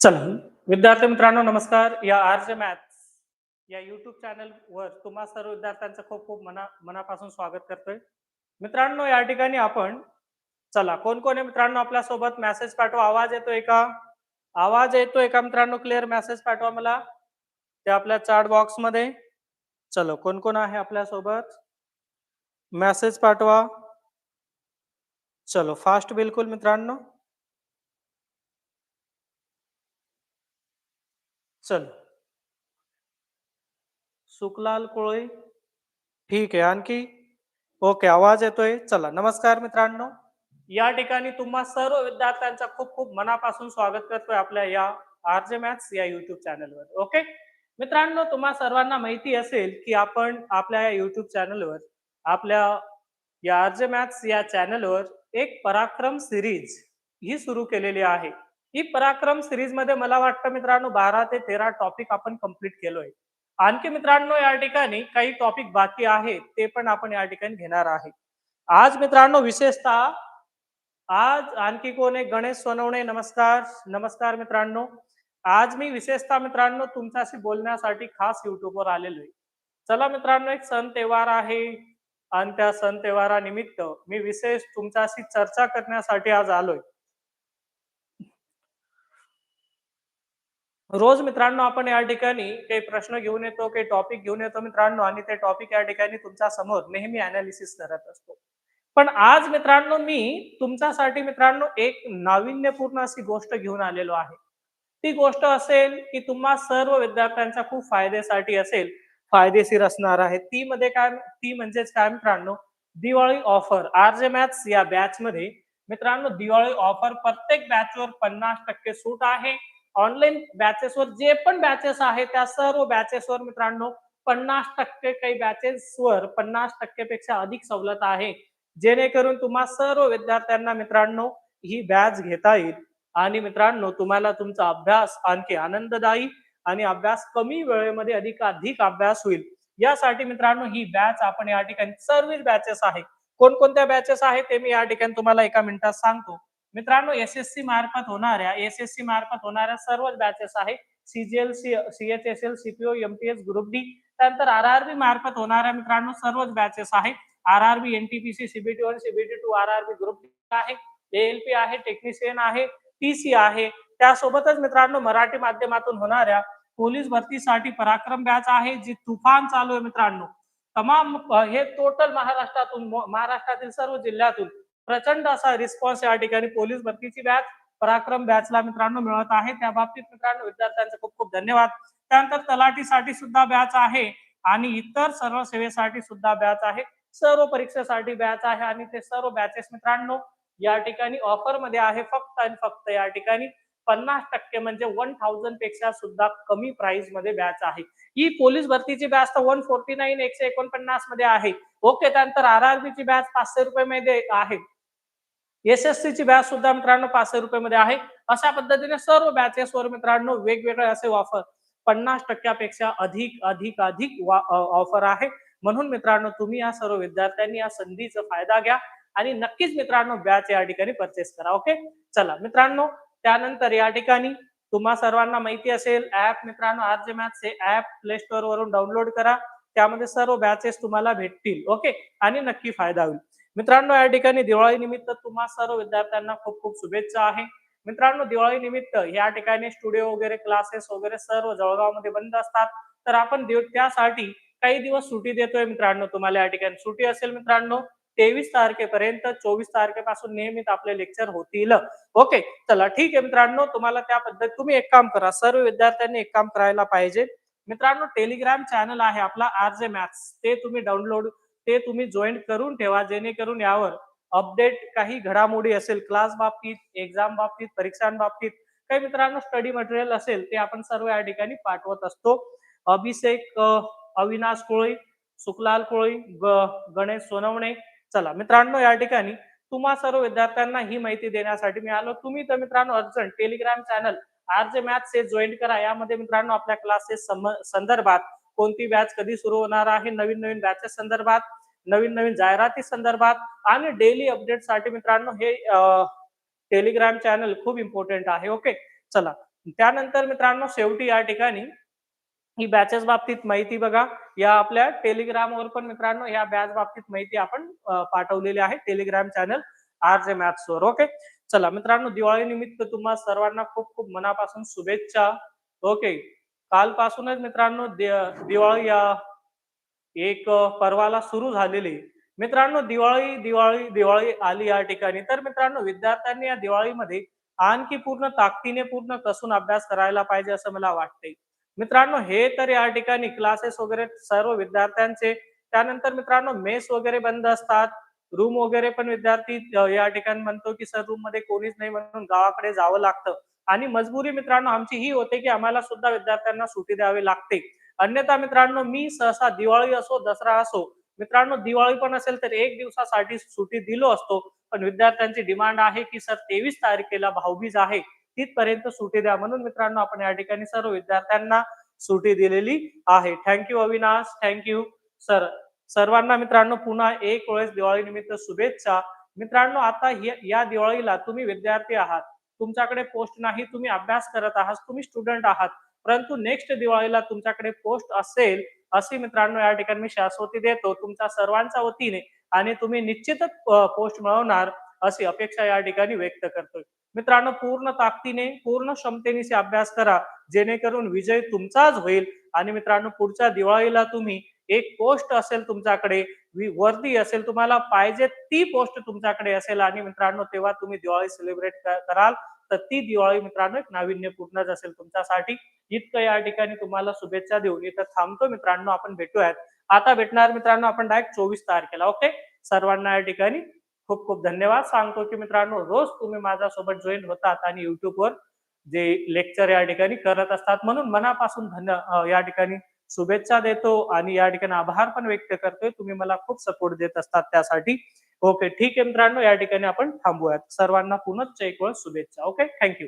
चला. विद्यार्थी मित्रांनो नमस्कार. या आर्ज मॅथ्स या युट्यूब चॅनल वर तुम्हा सर्व विद्यार्थ्यांचं खूप खूप मना मनापासून स्वागत करतोय. मित्रांनो या ठिकाणी आपण चला कोण कोण आहे मित्रांनो आपल्यासोबत मेसेज पाठवा. आवाज येतोय का? आवाज येतोय का मित्रांनो? क्लिअर मेसेज पाठवा मला. ते आपल्या चार्ट बॉक्समध्ये. चलो कोण कोण आहे आपल्यासोबत मेसेज पाठवा. चलो फास्ट बिलकुल मित्रांनो. चल. सुकलाल कोळी. ठीक आहे आणखी. ओके आवाज येतोय. चला नमस्कार मित्रांनो. या ठिकाणी तुम्हा सर्व विद्यार्थ्यांचा खूप खूप मनापासून स्वागत करतोय आपल्या या आरजे मॅथ्स या युट्यूब चॅनलवर ओके मित्रांनो तुम्हा सर्वांना माहिती असेल की आपण आपल्या या युट्यूब चॅनलवर आपल्या या आरजे मॅथ्स या चॅनलवर एक पराक्रम सिरीज ही सुरू केलेली आहे. ही पराक्रम सिरीजमध्ये मला वाटतं मित्रांनो बारा ते तेरा टॉपिक आपण कंप्लीट केलोय. आणखी मित्रांनो या ठिकाणी काही टॉपिक बाकी आहेत ते पण आपण या ठिकाणी घेणार आहे. आज मित्रांनो विशेषतः आज आणखी कोण आहे? गणेश सोनवणे नमस्कार. नमस्कार मित्रांनो. आज मी विशेषतः मित्रांनो तुमच्याशी बोलण्यासाठी खास युट्यूबवर आलेलो आहे चला मित्रांनो एक सण तेव्हार आहे. आणि त्या सण तेव्हारानिमित्त मी विशेष तुमच्याशी चर्चा करण्यासाठी आज आलोय. रोज मित्रांनो आपण या ठिकाणी काही प्रश्न घेऊन येतो काही टॉपिक घेऊन येतो मित्रांनो. आणि ते टॉपिक या ठिकाणी तुमच्यासमोर नेहमी अनालिसिस करत असतो. पण आज मित्रांनो मी तुमच्यासाठी मित्रांनो एक नाविन्यपूर्ण अशी गोष्ट घेऊन आलेलो आहे. ती गोष्ट असेल की तुम्हा सर्व विद्यार्थ्यांच्या खूप फायद्यासाठी असेल फायदेशीर असणार आहे. ती मध्ये काय ती म्हणजेच काय मित्रांनो Diwali offer. R J maths या बॅच मध्ये मित्रांनो दिवाळी ऑफर प्रत्येक बॅचवर पन्नास टक्के सूट आहे. ऑनलाईन बॅचेसवर जे पण बॅचेस आहेत त्या सर्व बॅचेसवर मित्रांनो पन्नास टक्के काही बॅचेसवर पन्नास टक्केपेक्षा अधिक सवलत आहे. जेणेकरून तुम्हा सर्व विद्यार्थ्यांना मित्रांनो ही बॅच घेता येईल. आणि मित्रांनो तुम्हाला तुमचा अभ्यास आणखी आनंददायी आणि अभ्यास कमी वेळेमध्ये अधिकाधिक अभ्यास होईल. यासाठी मित्रांनो ही बॅच आपण या ठिकाणी सर्वच बॅचेस आहे. कोणकोणत्या बॅचेस आहेत ते मी या ठिकाणी तुम्हाला एका मिनिटात सांगतो. मित्रांनो एस एस सी मार्फत होणाऱ्या एस एस सी मार्फत होणाऱ्या सर्वच बॅचेस आहे. CGL C H S L CPO MPS group D त्यानंतर आर आर बी मार्फत होणाऱ्या मित्रांनो सर्वच बॅचेस आहेत आहे RRB NTPC CBT one CBT two RRB group आहे एएलपी आहे टेक्निशियन आहे टीसी आहे. त्यासोबतच मित्रांनो मराठी माध्यमातून होणाऱ्या पोलीस भरतीसाठी पराक्रम बॅच आहे जी तुफान चालू आहे मित्रांनो. तमाम हे टोटल महाराष्ट्रातून महाराष्ट्रातील सर्व जिल्ह्यातून प्रचंड असा रिस्पॉन्स या ठिकाणी पोलीस भरतीची बॅच पराक्रम बॅचला मित्रांनो मिळत आहे. त्या बाबतीत मित्रांनो विद्यार्थ्यांचे खूप खूप धन्यवाद. त्यानंतर तलाठीसाठी सुद्धा बॅच आहे आणि इतर सर्व सेवेसाठी सुद्धा बॅच आहे. सर्व परीक्षेसाठी बॅच आहे आणि ते सर्व बॅचेस मित्रांनो या ठिकाणी ऑफरमध्ये आहे फक्त आणि फक्त या ठिकाणी पन्नास टक्के म्हणजे वन थाउजंडपेक्षा सुद्धा कमी प्राइसमध्ये बॅच आहे. ही पोलीस भरतीची बॅच तर वन फोर्टी नाईन एकशे एकोणपन्नासमध्ये आहे. ओके त्यानंतर आरआरबी ची बॅच पाचशे रुपये मध्ये आहे. एस एस सी ची बॅच सुद्धा मित्रांनो पाचशे रुपये मध्ये आहे. अशा पद्धतीने सर्व बॅचेस वर मित्रांनो वेगवेगळे असे ऑफर पन्नास टक्क्यापेक्षा अधिक अधिक अधिक ऑफर आहे. म्हणून मित्रांनो तुम्ही या सर्व विद्यार्थ्यांनी या संधीचा फायदा घ्या आणि नक्कीच मित्रांनो बॅच या ठिकाणी परचेस करा ओके चला मित्रांनो त्यानंतर या ठिकाणी तुम्हा सर्वांना माहिती असेल ऍप मित्रांनो आर जे मॅथ्स हे ऍप प्ले स्टोअर वरून डाउनलोड करा. त्यामध्ये सर्व बॅचेस तुम्हाला भेटतील ओके आणि नक्की फायदा होईल. मित्रांनो या ठिकाणी दिवाळी निमित्त तुम्हा सर्व विद्यार्थ्यांना खूप खूप शुभेच्छा आहे. मित्रांनो दिवाळी निमित्त या ठिकाणी स्टुडिओ वगैरे क्लासेस वगैरे सर्व जळगावमध्ये बंद असतात. तर आपण त्यासाठी काही दिवस सुट्टी देतोय मित्रांनो तुम्हाला या ठिकाणी. सुट्टी असेल मित्रांनो तेवीस तारखेपर्यंत चोवीस तारखेपासून नियमित आपले लेक्चर होतील. ओके चला ठीक आहे मित्रांनो तुम्हाला त्या पद्धत तुम्ही एक काम करा सर्व विद्यार्थ्यांनी एक काम करायला पाहिजे. मित्रांनो टेलिग्राम चॅनल आहे आपला आर जे मॅथ्स ते तुम्ही डाउनलोड ते तुम्ही जॉईन करून ठेवा जेणेकरून यावर अपडेट काही घडामोडी असेल क्लास बाबतीत एक्झाम बाबतीत परीक्षांबाबतीत काही मित्रांनो स्टडी मटेरियल असेल ते आपण सर्व या ठिकाणी पाठवत असतो. अभिषेक अविनाश कोळी सुखलाल कोळी गणेश सोनवणे. चला मित्रांनो या ठिकाणी तुम्हा सर्व विद्यार्थ्यांना ही माहिती देण्यासाठी मी आलो. तुम्ही तर मित्रांनो urgent Telegram channel R J math join करा. यामध्ये मित्रांनो आपल्या क्लासेस संदर्भात कोणती बॅच कधी सुरू होणार आहे नवीन नवीन बॅचेस संदर्भात नवीन नवीन जाहिराती संदर्भात आणि डेली अपडेटसाठी मित्रांनो हे टेलिग्राम चॅनल खूप इम्पॉर्टंट आहे. ओके चला. त्यानंतर मित्रांनो शेवटी या ठिकाणी ही बॅचेस बाबतीत माहिती बघा. या आपल्या टेलिग्रामवर पण मित्रांनो या बॅच बाबतीत माहिती आपण पाठवलेली आहे Telegram channel R J maths वर ओके चला मित्रांनो दिवाळी निमित्त तुम्हा सर्वांना खूप खूप मनापासून शुभेच्छा ओके कालपासूनच मित्रांनो दिवाळी या एक पर्वाला सुरू झालेली. मित्रांनो दिवाळी दिवाळी दिवाळी आली या ठिकाणी. तर मित्रांनो विद्यार्थ्यांनी या दिवाळीमध्ये आणखी पूर्ण ताकदीने पूर्ण कसून अभ्यास करायला पाहिजे असं मला वाटतंय. मित्रांनो हे तर या ठिकाणी क्लासेस वगैरे सर्व विद्यार्थ्यांचे. त्यानंतर मित्रांनो मेस वगैरे बंद असतात. रूम वगैरे पण विद्यार्थी या ठिकाणी म्हणतो की सर रूममध्ये कोणीच नाही म्हणून गावाकडे जावं लागतं. आणि मजबुरी मित्रांनो आमची ही होते की आम्हाला सुद्धा विद्यार्थ्यांना सुट्टी द्यावी लागते. अन्यथा मित्रांनो मी सहसा दिवाळी असो दसरा असो मित्रांनो दिवाळी पण असेल तर एक दिवसासाठी सुट्टी दिलो असतो. पण विद्यार्थ्यांची डिमांड आहे की सर तेवीस तारखेला भाऊबीज आहे. तिथपर्यंत सुटी द्या. म्हणून मित्रांनो आपण या ठिकाणी सर्व विद्यार्थ्यांना सुटी दिलेली आहे. थँक्यू अविनाश. थँक्यू सर सर्वांना मित्रांनो पुन्हा एक वेळेस दिवाळी निमित्त शुभेच्छा. मित्रांनो आता या दिवाळीला तुम्ही विद्यार्थी आहात. तुमच्याकडे पोस्ट नाही तुम्ही अभ्यास करत आहात तुम्ही स्टुडंट आहात. परंतु नेक्स्ट दिवाळीला तुमच्याकडे पोस्ट असेल अशी मित्रांनो या ठिकाणी मी शाश्वती देतो. तुमच्या सर्वांच्या वतीने आणि तुम्ही निश्चितच पोस्ट मिळवणार अशी अपेक्षा या ठिकाणी व्यक्त करतोय. मित्रांनो पूर्ण ताकदीने पूर्ण क्षमतेने अभ्यास करा. जेणेकरून विजय तुमचाच होईल. आणि मित्रांनो पुढच्या दिवाळीला तुम्ही एक पोस्ट असेल तुमच्याकडे वर्दी असेल तुम्हाला पाहिजे ती पोस्ट तुमच्याकडे असेल. आणि मित्रांनो तेव्हा तुम्ही दिवाळी सेलिब्रेट कराल तर ती दिवाळी मित्रांनो एक नाविन्यपूर्णच असेल तुमच्यासाठी. इतकं या ठिकाणी तुम्हाला शुभेच्छा देऊन इथं थांबतो मित्रांनो आपण भेटूयात. आता भेटणार मित्रांनो आपण डायरेक्ट चोवीस तारखेला ओके सर्वांना या ठिकाणी खूप खूप धन्यवाद. सांगतो की मित्रांनो रोज तुम्ही माझ्यासोबत जॉईन होतात आणि युट्यूबवर जे लेक्चर या ठिकाणी करत असतात. म्हणून मनापासून धन्य या ठिकाणी शुभेच्छा देतो आणि या ठिकाणी आभार पण व्यक्त करतोय. तुम्ही मला खूप सपोर्ट देत असतात त्यासाठी. ओके ठीक आहे मित्रांनो या ठिकाणी आपण थांबूयात. सर्वांना पुनश्च एक वेळ शुभेच्छा. Okay thank you